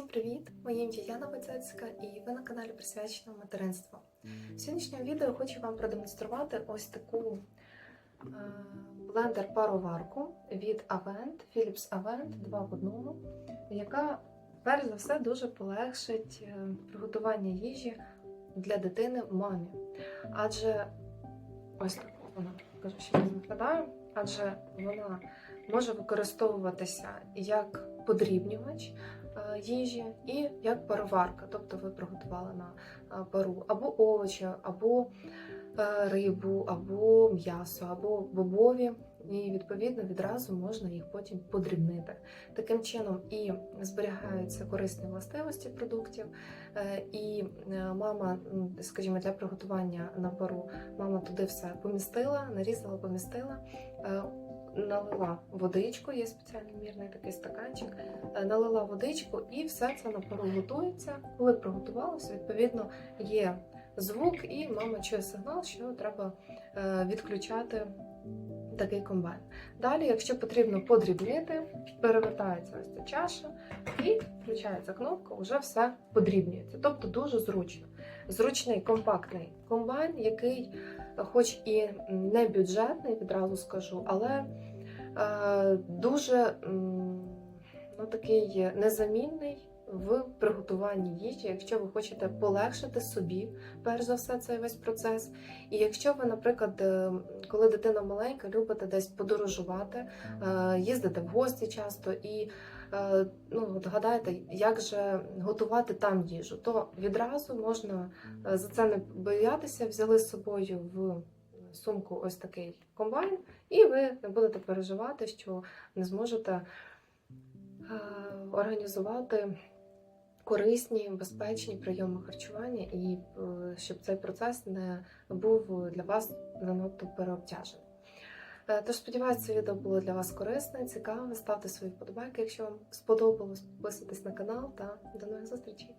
Привіт! Моє ім'я Яна Войцецька і ви на каналі присвячено материнству. В сьогоднішньому відео хочу вам продемонструвати ось таку е, блендер-пароварку від Avent, Philips Avent 2 в 1, яка перш за все дуже полегшить е, приготування їжі для дитини мамі. Адже ось так вона покажу, що вона виглядає, адже вона може використовуватися як подрібнювач їжі і як пароварка. Тобто ви приготували на е, пару або овочі, або е, рибу, або м'ясо, або бобові. І відповідно відразу можна їх потім подрібнити. Таким чином і зберігаються корисні властивості продуктів, е, і мама, скажімо, для приготування на пару, мама туди все помістила, нарізала, помістила. Налила водичку, є спеціальний мірний такий стаканчик, е, налила водичку і все це на пару готується. Коли приготувалося, відповідно є звук, і мама чує сигнал, що треба е, відключати такий комбайн. Далі, якщо потрібно подрібнити, перевертається ось ця чаша і включається кнопка, вже все подрібнюється. Тобто дуже зручно. Зручний компактний комбайн, який, хоч і не бюджетний, відразу скажу, але дуже ну, такий незамінний в приготуванні їжі, якщо ви хочете полегшити собі, перш за все, цей весь процес. І якщо ви, наприклад, е, коли дитина маленька, любите десь подорожувати, е, їздите в гості часто і е, ну, от гадаєте, як же готувати там їжу, то відразу можна е, за це не боятися, взяли з собою в сумку ось такий комбайн, і ви не будете переживати, що не зможете е, організувати корисні, безпечні прийоми харчування, і е, щоб цей процес не був для вас занадто переобтяжений. Е, Тож сподіваюся, це відео було для вас корисне, цікаве. Ставте свої вподобайки, якщо вам сподобалось, підписуйтесь на канал та до нових зустрічей.